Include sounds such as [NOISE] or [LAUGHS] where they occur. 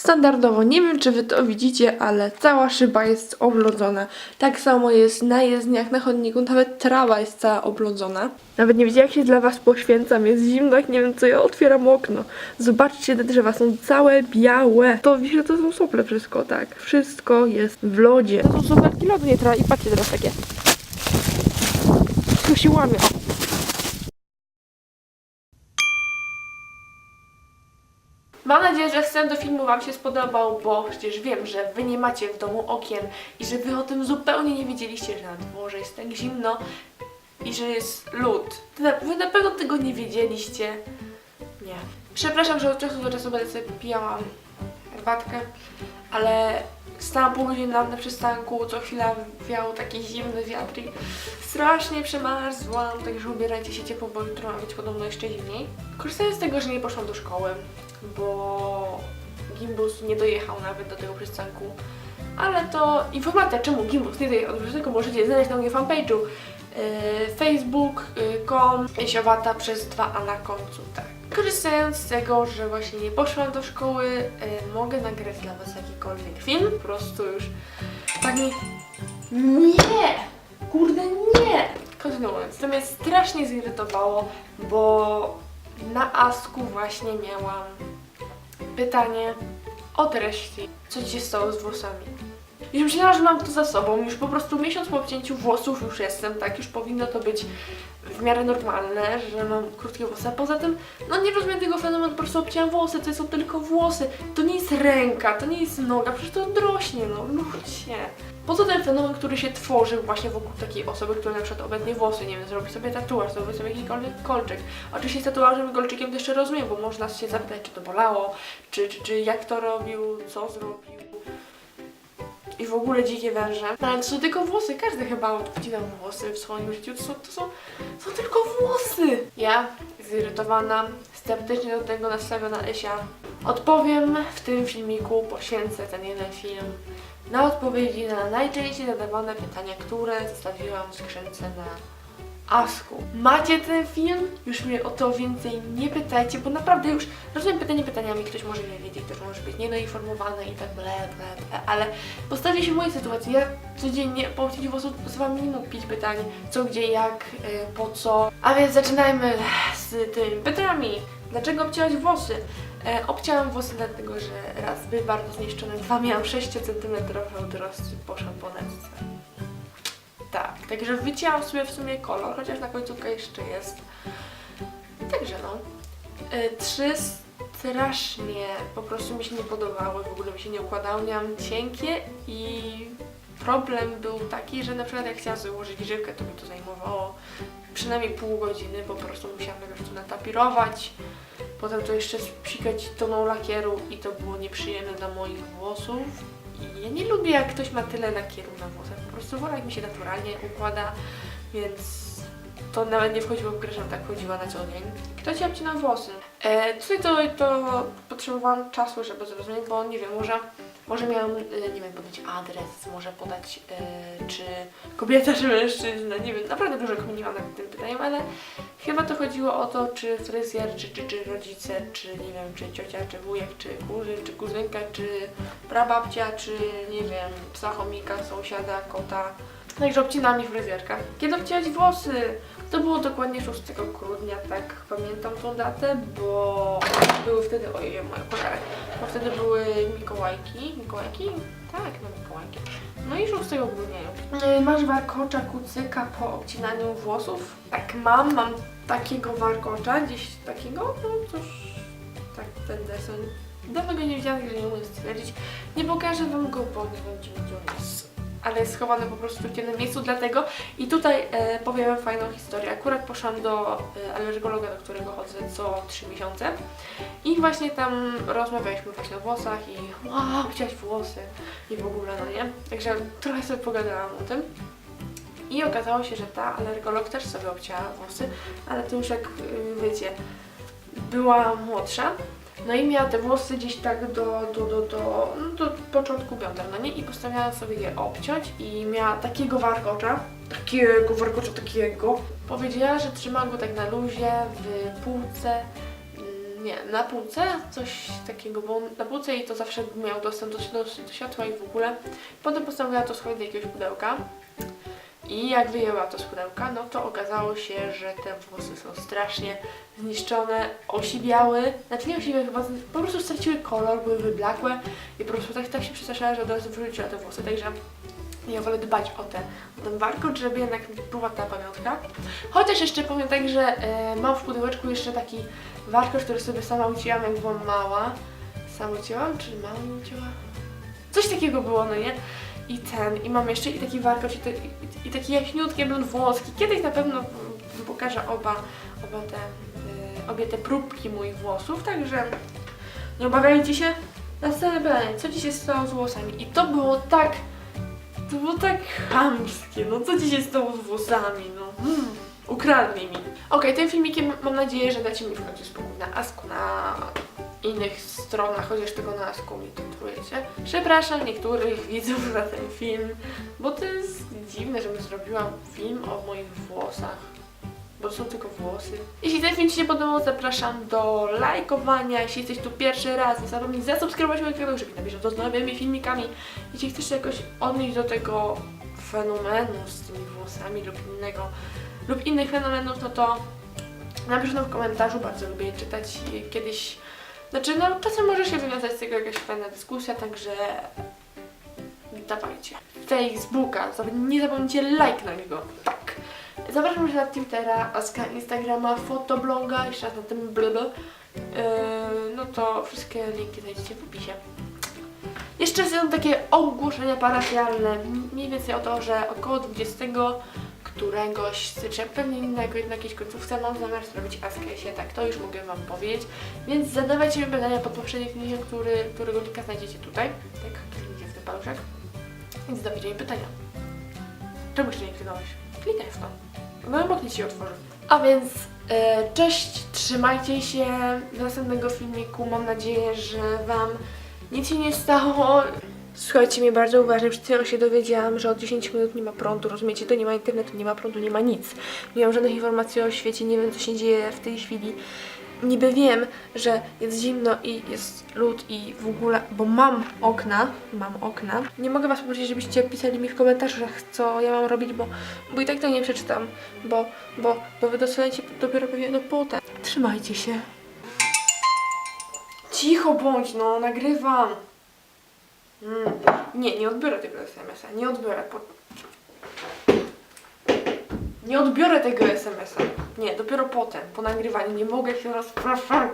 Standardowo, nie wiem czy wy to widzicie, ale cała szyba jest oblodzona. Tak samo jest na jezdniach, na chodniku, nawet trawa jest cała oblodzona. Nawet nie wiecie jak się dla was poświęcam, jest zimno, jak nie wiem co, ja otwieram okno. Zobaczcie, te drzewa są całe białe. To wiecie, to są sople wszystko, tak. Wszystko jest w lodzie. To są sopelki lodu, nie trawa i patrzcie teraz takie. To się łamie. Mam nadzieję, że wstęp do filmu Wam się spodobał, bo przecież wiem, że Wy nie macie w domu okien i że Wy o tym zupełnie nie wiedzieliście, że na dworze jest tak zimno i że jest lód. Wy na pewno tego nie wiedzieliście. Nie. Przepraszam, że od czasu do czasu będę sobie pijała herbatkę, ale stałam pół godziny na przystanku, co chwila wiał taki zimny wiatr i strasznie przemarzłam, także ubierajcie się ciepło, bo jutro ma być podobno jeszcze zimniej. Korzystając z tego, że nie poszłam do szkoły, bo Gimbus nie dojechał nawet do tego przystanku, ale to informacja, czemu Gimbus nie dojechał do przystanku, możecie znaleźć na moim fanpage'u yy, facebook.com siowata przez 2a na końcu, tak. Korzystając z tego, że właśnie nie poszłam do szkoły, yy, mogę nagrać dla Was jakikolwiek film, po prostu już tak mi... Nie! Kurde, nie! Kontynuując, to mnie strasznie zirytowało, bo na Asku właśnie miałam pytanie o treści. Co ci się stało z włosami? Już myślałam, że mam to za sobą. Już po prostu miesiąc po obcięciu włosów już jestem, tak? Już powinno to być w miarę normalne, że mam krótkie włosy. A poza tym, no nie rozumiem tego fenomenu, po prostu obcięłam włosy, to są tylko włosy. To nie jest ręka, to nie jest noga, przecież to drośnie, no ludzie. Po co ten fenomen, który się tworzy właśnie wokół takiej osoby, która na przykład włosy, nie wiem, zrobi sobie tatuaż, zrobi sobie jakikolwiek kolczyk. Oczywiście z tatuażem i kolczykiem to jeszcze rozumiem, bo można się zapytać, czy to bolało, czy, czy, czy jak to robił, co zrobił. I w ogóle dzikie węże. No, ale to są tylko włosy, każdy chyba obcinał włosy w swoim życiu, to są, to są, są tylko włosy. Ja, zirytowana, sceptycznie do tego nastawiona Esia, odpowiem w tym filmiku, poświęcę ten jeden film na odpowiedzi na najczęściej zadawane pytania, które zostawiłam w skrzynce na Asku. Macie ten film? Już mnie o to więcej nie pytajcie, bo naprawdę już rozumiem pytanie pytaniami, ktoś może nie wiedzieć, ktoś może być niedoinformowany i tak ble, ble, ble, ale postawcie się w mojej sytuacji. Ja codziennie po obcięciu włosów z wami nie mógł pić pytań, co, gdzie, jak, y, po co. A więc zaczynajmy z tymi pytaniami. Dlaczego obcięłaś włosy? E, obcięłam włosy dlatego, że raz były bardzo zniszczone, dwa miałam 6 cm odrost i po szamponeczce. Tak, także wycięłam sobie w sumie kolor, chociaż na końcówka jeszcze jest. Także no. Y, Trzy strasznie po prostu mi się nie podobały, w ogóle mi się nie układały, miałam cienkie i problem był taki, że na przykład jak chciałam założyć grzywkę, to mi to zajmowało przynajmniej pół godziny, po prostu musiałam najpierw to natapirować, potem to jeszcze spsikać toną lakieru i to było nieprzyjemne dla moich włosów. Ja nie lubię jak ktoś ma tyle lakieru na włosach, po prostu jak mi się naturalnie układa, więc to nawet nie wchodziło w grę, żebym tak chodziła na co dzień. Kto ci obcina włosy? E, tutaj to, to potrzebowałam czasu, żeby zrozumieć, bo nie wiem, może, może miałam, e, nie wiem, podać adres, może podać, e, czy kobieta, [LAUGHS] czy mężczyzna, nie wiem, naprawdę dużo kminiłam nad tym pytaniem, ale chyba to chodziło o to, czy fryzjer, czy, czy, czy rodzice, czy nie wiem, czy ciocia, czy wujek, czy kurzyn, czy kuzynka, czy prababcia, czy nie wiem, psa chomika, sąsiada, kota. Także obcina mi fryzjerka. Kiedy obcinać włosy? To było dokładnie 6 grudnia, tak pamiętam tą datę, bo były wtedy, ojej, moje okulary, bo wtedy były Mikołajki, Mikołajki? Tak, no Mikołajki. No i 6 grudnia. Yy, Masz warkocza, kucyka po obcinaniu włosów? Tak mam, mam takiego warkocza, gdzieś takiego, no cóż, tak ten desen. Dawno go nie widziałam, także nie umiem stwierdzić. Nie pokażę wam go, bo nie wiem gdzie on jest ale jest schowany po prostu w jednym miejscu, dlatego i tutaj e, powiem fajną historię. Akurat poszłam do e, alergologa, do którego chodzę co 3 miesiące i właśnie tam rozmawialiśmy właśnie o włosach i wow, chciałaś włosy i w ogóle, no nie? Także trochę sobie pogadałam o tym. I okazało się, że ta alergolog też sobie obcięła włosy, ale to już jak y, wiecie, była młodsza, no i miała te włosy gdzieś tak do, do, do, do, no do początku biodra, no nie? I postanowiłam sobie je obciąć i miała takiego warkocza, takiego warkocza, takiego. Powiedziała, że trzyma go tak na luzie, w półce, mm, nie, na półce, coś takiego, bo na półce i to zawsze miał dostęp do, do, do światła i w ogóle. Potem postanowiła to schować do jakiegoś pudełka. I jak wyjęła to z pudełka, no to okazało się, że te włosy są strasznie zniszczone, osiwiały, znaczy nie osiwiały chyba, po prostu straciły kolor, były wyblakłe i po prostu tak, tak się przestraszyła, że od razu wyrzuciła te włosy, także ja wolę dbać o, te, o ten warkocz, żeby jednak była ta pamiątka. Chociaż jeszcze powiem tak, że e, mam w pudełeczku jeszcze taki warkocz, który sobie sama ucięłam, jak byłam mała. Sama ucięłam, czy mama mi ucięła? Coś takiego było, no nie? I ten, i mam jeszcze i taki warkocz, i, i, i takie jaśniutkie blond włoski. Kiedyś na pewno pokażę oba, oba te, y, obie te próbki moich włosów, także nie obawiajcie się. Następne pytanie, co ci się stało z włosami? I to było tak, to było tak chamskie, no co ci się stało z włosami, no hmm, ukradli mi. Okej, tym filmikiem mam nadzieję, że dacie mi w końcu spokój na Asku, na innych stronach, chociaż tego na Asku mi torturujecie. Przepraszam niektórych widzów za ten film, bo to jest dziwne, żebym zrobiła film o moich włosach. Bo to są tylko włosy. Jeśli ten film Ci się podobał, zapraszam do lajkowania. Jeśli jesteś tu pierwszy raz, nie zapomnij zasubskrybować mojego kanału, żeby nie bieżąco z nowymi filmikami. Jeśli chcesz się jakoś odnieść do tego fenomenu z tymi włosami lub innego, lub innych fenomenów, no to napisz nam w komentarzu, bardzo lubię czytać kiedyś, znaczy no czasem może się wywiązać z tego jakaś fajna dyskusja, także dawajcie. Facebooka, nie zapomnijcie lajknąć go, tak. Zapraszam się na Twittera, Aska, Instagrama, fotobloga, jeszcze raz na tym blb. Yy, no to wszystkie linki znajdziecie w opisie. Jeszcze są takie ogłoszenia parafialne, mniej więcej o to, że około 20 któregoś stycznia, pewnie innego, na jakiejś końcówce mam zamiar zrobić Askesie, tak to już mogę Wam powiedzieć. Więc zadawajcie mi pytania pod poprzednim filmem, który, którego linka znajdziecie tutaj, tak, kliknijcie w ten paluszek. Więc zadawajcie mi pytania. Czemu jeszcze nie kliknąłeś? Klikaj w to. No obok nic się otworzy. A więc e, cześć, trzymajcie się do następnego filmiku. Mam nadzieję, że Wam nic się nie stało. Słuchajcie mnie bardzo uważnie, przed chwilą się dowiedziałam, że od 10 minut nie ma prądu, rozumiecie? To nie ma internetu, nie ma prądu, nie ma nic. Nie mam żadnych informacji o świecie, nie wiem co się dzieje w tej chwili. Niby wiem, że jest zimno i jest lód i w ogóle, bo mam okna, mam okna. Nie mogę was poprosić, żebyście pisali mi w komentarzach, co ja mam robić, bo, bo i tak to nie przeczytam, bo, bo, bo wy dostaniecie dopiero pewnie no potem. Trzymajcie się. Cicho bądź, no, nagrywam. Mm. Nie, nie odbiorę tego SMS-a, nie odbiorę. Po... Nie odbiorę tego SMS-a. Nie, dopiero potem, po nagrywaniu. Nie mogę się rozpraszać.